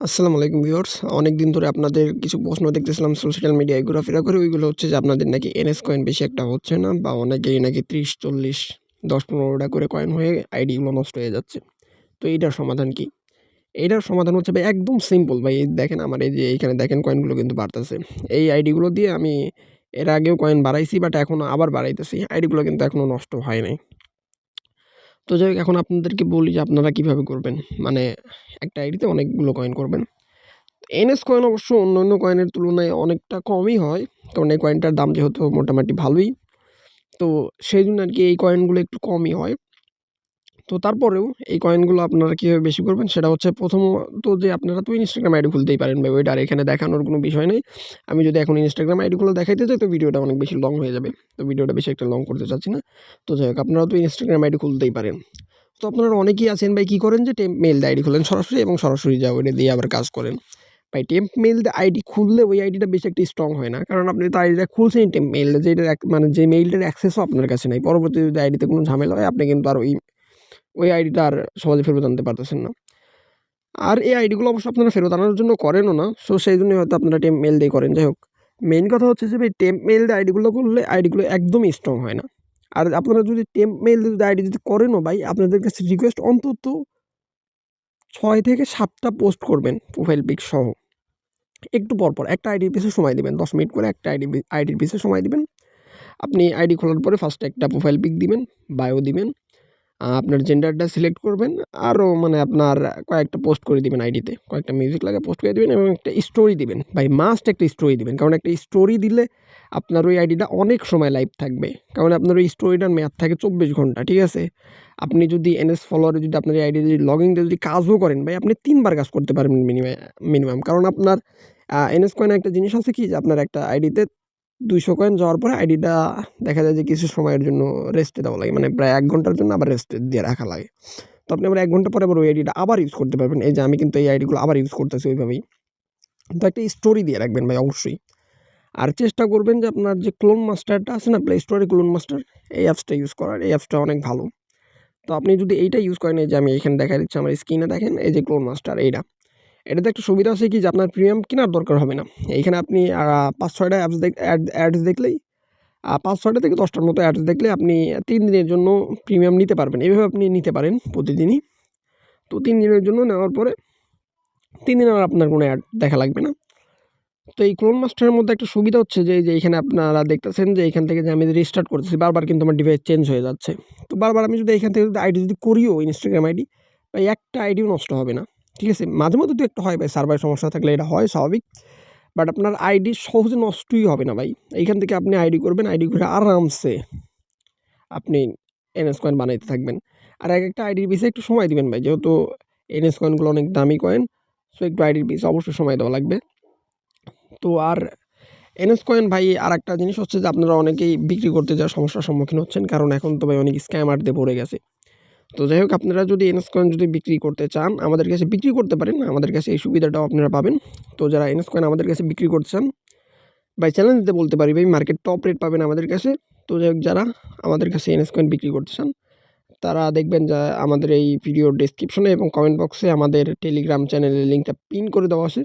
আসসালামু আলাইকুম ভিউয়ার্স। অনেক দিন ধরে আপনাদের কিছু প্রশ্ন দেখতেছিলাম সোশ্যাল মিডিয়ায় ঘোরাফেরা করে। ওইগুলো হচ্ছে যে আপনাদের নাকি এনএস কয়েন বেশি একটা হচ্ছে না বা অনেকেই নাকি ত্রিশ, চল্লিশ, দশ, পনেরোটা করে কয়েন হয়ে আইডিগুলো নষ্ট হয়ে যাচ্ছে। তো এইটার সমাধান কি? এইটার সমাধান হচ্ছে ভাই একদম সিম্পল ভাই। দেখেন আমার এই যে এইখানে দেখেন কয়েনগুলো কিন্তু বাড়তেছে। এই আইডিগুলো দিয়ে আমি এর আগেও কয়েন বাড়াইছি বাট এখনও আবার বাড়াইতেছি। আইডিগুলো কিন্তু এখনও নষ্ট হয় নাই। তো যাই এখন আপনাদেরকে বলি যে আপনারা কীভাবে করবেন। মানে একটা আইডিতে অনেকগুলো কয়েন করবেন। এনএস কয়েন অবশ্য অন্য অন্য কয়েনের তুলনায় অনেকটা কমই হয়, কারণ এই কয়েনটার দাম যেহেতু মোটামুটি ভালোই। তো সেই জন্য আর কি এই কয়েনগুলো একটু কমই হয়। তো তারপরেও এই কয়েনগুলো আপনারা কীভাবে বেশি করবেন সেটা হচ্ছে প্রথমত যে আপনারা তো ইনস্টাগ্রাম আইডি খুলতেই পারেন ভাই, ওইটা আর এখানে দেখানোর কোনো বিষয় নেই। আমি যদি এখন ইনস্টাগ্রাম আইডিগুলো দেখাইতে চাই তো ভিডিওটা অনেক বেশি লং হয়ে যাবে। তো ভিডিওটা বেশি একটা লং করতে চাচ্ছি না। তো যাই হোক, আপনারা তো ইনস্টাগ্রাম আইডি খুলতেই পারেন। তো আপনারা অনেকেই আছেন ভাই, কী করেন যে টেম্প মেল আইডি খোলেন সরাসরি এবং সরাসরি যা ওইটা দিয়ে আবার কাজ করেন। ভাই টেম্প মেল আইডি খুললে ওই আইডিটা বেশি একটা স্ট্রং হয় না। কারণ আপনি তো আইডিটা খুলছেন টেম্প মেল যেটার মানে যে মেইলটার অ্যাক্সেসও আপনার কাছে নাই। পরবর্তী যদি আইডিতে কোনো ঝামেলা হয়, আপনি কিন্তু আর ওই ওই আইডিটা আর সহজে ফেরত আনতে পারতেছেন না। আর এই আইডিগুলো অবশ্য আপনারা ফেরত আনার জন্য করেনও না, সো সেই জন্যই হয়তো আপনারা টেম মেল দিয়ে করেন। যাই হোক মেইন কথা হচ্ছে যে ভাই টেম্প মেল দিয়ে আইডিগুলো করলে আইডিগুলো একদমই স্ট্রং হয় না। আর আপনারা যদি টেম্প মেল যদি আইডি যদি করেনও ভাই, আপনাদের কাছে রিকোয়েস্ট অন্তত ছয় থেকে সাতটা পোস্ট করবেন প্রোফাইল পিক সহ। একটু পরপর একটা আইডির পিছনে সময় দিবেন, দশ মিনিট করে একটা আইডি আইডির পিছনে সময় দিবেন। আপনি আইডি খোলার পরে ফার্স্টে একটা প্রোফাইল পিক দিবেন বায়ো দিবেন। আপনার জেন্ডারটা সিলেক্ট করবেন আরও মানে আপনার কয়েকটা পোস্ট করে দিবেন আইডিতে কয়েকটা মিউজিক লাগে পোস্ট করে দিবেন এবং একটা স্টোরি দিবেন। ভাই মাস্ট একটা স্টোরি দিবেন। কারণ একটা স্টোরি দিলে আপনার ওই আইডিটা অনেক সময় লাইভ থাকবে। কারণ আপনার ওই স্টোরিটার মেয়াদ থাকে চব্বিশ ঘণ্টা, ঠিক আছে? আপনি যদি এনএস ফলোয়ারে যদি আপনার এই আইডি যদি লগিং যদি কাজও করেন, ভাই, আপনি তিনবার কাজ করতে পারবেন মিনিমাম মিনিমাম কারণ আপনার এনএস কয়েন একটা জিনিস আছে কি? যে আপনার একটা আইডিতে দুইশো কয়েন যাওয়ার পরে আইডিটা দেখা যায় যে কিছু সময়ের জন্য রেস্টে দেওয়া লাগে। মানে প্রায় এক ঘণ্টার জন্য আবার রেস্টে দিয়ে রাখা লাগে। তো আপনি আবার এক ঘণ্টা পরে আবার ওই আইডিটা আবার ইউজ করতে পারবেন। এই যে আমি কিন্তু এই আইডিগুলো আবার ইউজ করতেছি ওইভাবেই। তো একটা স্টোরি দিয়ে রাখবেন ভাই, অবশ্যই। আর চেষ্টা করবেন যে আপনার যে ক্লোন মাস্টারটা আছে না প্লে স্টোরে ক্লোন মাস্টার এই অ্যাপসটা ইউজ করার। এই অ্যাপসটা অনেক ভালো। তো আপনি যদি এইটা ইউজ করেন, এই যে আমি এখানে দেখা দিচ্ছি, আমার স্ক্রিনে দেখেন, এই যে ক্লোন মাস্টার এইটা। এটাতে একটা সুবিধা আছে কি যে আপনার প্রিমিয়াম কেনার দরকার হবে না। এইখানে আপনি পাঁচ, ছয়টা অ্যাপস দেখ অ্যাডস দেখলেই পাঁচ, ছয়টা থেকে দশটার মতো অ্যাডস দেখলে আপনি তিন দিনের জন্য প্রিমিয়াম নিতে পারবেন। এইভাবে আপনি নিতে পারেন প্রতিদিনই। তো তিন দিনের জন্য নেওয়ার পরে তিন দিন আর আপনার কোনো অ্যাড দেখা লাগবে না। তো এই ক্লোন মাস্টারের মধ্যে একটা সুবিধা হচ্ছে যে যে এখানে আপনারা দেখতেছেন যে এখান থেকে যে আমি রিস্টার্ট করতেছি, বারবার কিন্তু আমার ডিভাইস চেঞ্জ হয়ে যাচ্ছে। তো বারবার আমি যদি এখান থেকে যদি আইডি যদি করিও ইনস্টাগ্রাম আইডি বা একটা আইডিও নষ্ট হবে না। ঠিক আছে, মাঝে মধ্যে তো একটু হয় ভাই সার্ভারের সমস্যা থাকলে এটা হয় স্বাভাবিক। বাট আপনার আইডি সহজে নষ্টই হবে না ভাই। এইখান থেকে আপনি আইডি করবেন, আইডি করে আরামসে আপনি এনএস কয়েন বানাইতে থাকবেন। আর এক একটা আইডির পিছিয়ে একটু সময় দিবেন ভাই, যেহেতু এনএস কয়েনগুলো অনেক দামি কয়েন, সো একটু আইডির পিছিয়ে অবশ্যই সময় দেওয়া লাগবে। তো আর এনএস কয়েন ভাই আর একটা জিনিস হচ্ছে যে আপনারা অনেকেই বিক্রি করতে যাওয়ার সমস্যার সম্মুখীন হচ্ছেন, কারণ এখন তো ভাই অনেক স্ক্যামারদের পড়ে গেছে। তো যাই হোক, আপনারা যদি এনএস কয়েন যদি বিক্রি করতে চান, আমাদের কাছে বিক্রি করতে পারেন, আমাদের কাছে এই সুবিধাটাও আপনারা পাবেন। তো যারা এনএস কয়েন আমাদের কাছে বিক্রি করতে চান বাই চ্যালেঞ্জ দিতে বলতে পারি ভাই মার্কেট টপ রেট পাবেন আমাদের কাছে। তো যাই হোক, যারা আমাদের কাছে এনএস কয়েন বিক্রি করতে চান তারা দেখবেন যা আমাদের এই ভিডিওর ডিসক্রিপশনে এবং কমেন্ট বক্সে আমাদের টেলিগ্রাম চ্যানেলের লিঙ্কটা পিন করে দেওয়া আছে।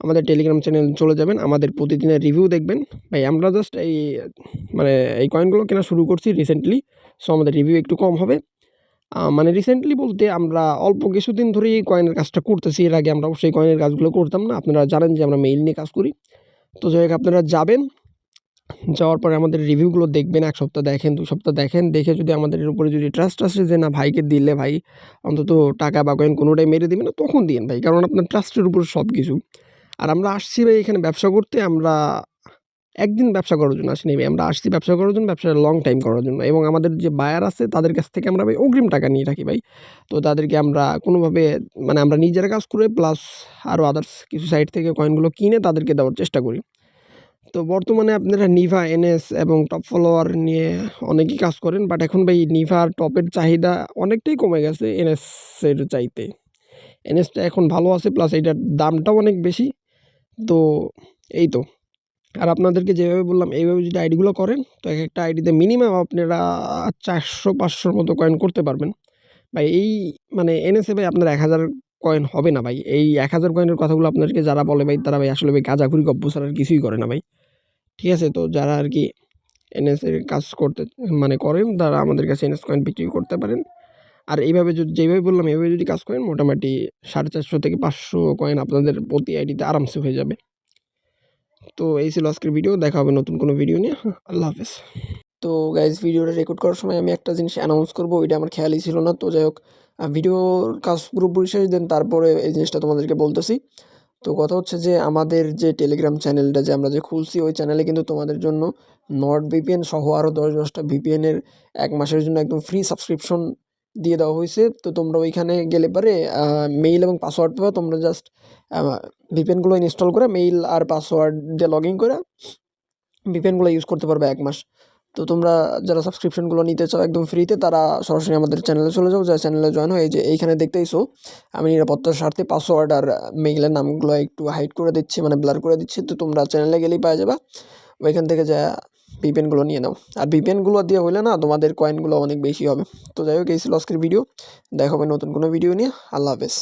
আমাদের টেলিগ্রাম চ্যানেল চলে যাবেন, আমাদের প্রতিদিনের রিভিউ দেখবেন। ভাই, আমরা জাস্ট এই মানে এই কয়েনগুলো কেনা শুরু করছি রিসেন্টলি সো আমাদের রিভিউ একটু কম হবে। মানে রিসেন্টলি বলতে আমরা অল্প কিছুদিন ধরেই এই কয়েনের কাজটা করতেছি। এর আগে আমরা অবশ্যই কয়েনের কাজগুলো করতাম না। আপনারা জানেন যে আমরা মেইল নিয়ে কাজ করি। তো যাই হোক, আপনারা যাবেন। যাওয়ার পরে আমাদের রিভিউগুলো দেখবেন। এক সপ্তাহ দেখেন, দু সপ্তাহ দেখেন। দেখে যদি আমাদের উপরে যদি ট্রাস্ট আসে যে, না ভাইকে দিলে ভাই অন্তত টাকা বা কয়েন কোনোটাই মেরে দেবে না, তখন দিন ভাই। কারণ আপনার ট্রাস্টের উপর সব কিছু আর আমরা আসছি ভাই এখানে ব্যবসা করতে। আমরা একদিন ব্যবসা করার জন্য আসিনি ভাই। আমরা আসছি ব্যবসা করার জন্য ব্যবসা লং টাইম করার জন্য। এবং আমাদের যে বায়ার আছে, তাদের কাছ থেকে আমরা ভাই অগ্রিম টাকা নিয়ে রাখি ভাই। তো তাদেরকে আমরা কোনোভাবে মানে আমরা নিজেরা কাজ করে প্লাস আরও আদার্স কিছু সাইট থেকে কয়েনগুলো কিনে তাদেরকে দেওয়ার চেষ্টা করি। তো বর্তমানে আপনারা নিভা এনএস এবং টপ ফলোয়ার নিয়ে অনেকেই কাজ করেন বাট এখন ভাই নিভা আর টপের চাহিদা অনেকটাই কমে গেছে এনএসের চাইতে। এনএসটা এখন ভালো আছে প্লাস এইটার দামটাও অনেক বেশি। তো এই তো। আর আপনাদেরকে যেভাবে বললাম, এইভাবে যদি আইডিগুলো করেন, তো এক একটা আইডিতে মিনিমাম আপনারা চারশো, পাঁচশোর মতো কয়েন করতে পারবেন। ভাই, এই মানে এনেসে ভাই, আপনার এক হাজার কয়েন হবে না ভাই। এই এক হাজার কয়েনের কথাগুলো আপনাদেরকে যারা বলে ভাই, তারা ভাই আসলে ভাই গাঁজাখুরি গব্ব ছাড়া আর কিছুই করে না ভাই। ঠিক আছে? তো যারা আর কি এনএস এর কাজ করতে মানে করেন, তারা আমাদের কাছে এনএস কয়েন বিক্রি করতে পারেন। আর এইভাবে যদি, যেভাবে বললাম, এইভাবে যদি কাজ করেন, মোটামুটি সাড়ে চারশো থেকে পাঁচশো কয়েন আপনাদের প্রতি আইডিতে আরামসে হয়ে যাবে। তো এই ছিল আজকের ভিডিও দেখা হবে নতুন কোনো ভিডিও নিয়ে। আল্লাহ হাফেজ। তো গাইজ ভিডিওটা রেকর্ড করার সময় আমি একটা জিনিস অ্যানাউন্স করব, ওইটা আমার খেয়ালই ছিল না। তো যাই হোক ভিডিওর কাজ পুরোপুরি শেষ দেন তারপরে এই জিনিসটা তোমাদেরকে বলতেছি। তো কথা হচ্ছে যে, আমাদের যে টেলিগ্রাম চ্যানেলটা যে আমরা যে খুলছি, ওই চ্যানেলে কিন্তু তোমাদের জন্য নট ভিপিএন সহ আরও দশ দশটা ভিপিএনের এক মাসের জন্য একদম ফ্রি সাবস্ক্রিপশন দিয়ে দেওয়া হয়েছে। তো তোমরা ওইখানে গেলে পরে মেইল এবং পাসওয়ার্ড পাবা। তোমরা জাস্ট ভিপিএনগুলো ইনস্টল করে মেইল আর পাসওয়ার্ড দিয়ে লগ ইন করে ভিপিএনগুলো ইউজ করতে পারবে এক মাস। তো তোমরা যারা সাবস্ক্রিপশনগুলো নিতে চাও একদম ফ্রিতে তারা সরাসরি আমাদের চ্যানেলে চলে যাও। যা চ্যানেলে জয়েন হয়ে যে এইখানে দেখতেইছো, আমি নিরাপত্তার স্বার্থে পাসওয়ার্ড আর মেইলের নামগুলো একটু হাইড করে দিচ্ছি মানে ব্লার করে দিচ্ছি। তো তোমরা চ্যানেলে গেলেই পাওয়া যাবে। ওইখান থেকে যা ভিপিএনগুলো নিয়ে নাও। আর ভিপিএনগুলো দিয়ে হলে না তোমাদের কয়েনগুলো অনেক বেশি হবে। তো যাই হোক, এই ছিল আজকের ভিডিও দেখা হবে নতুন কোনো ভিডিও নিয়ে। আল্লাহ হাফেজ।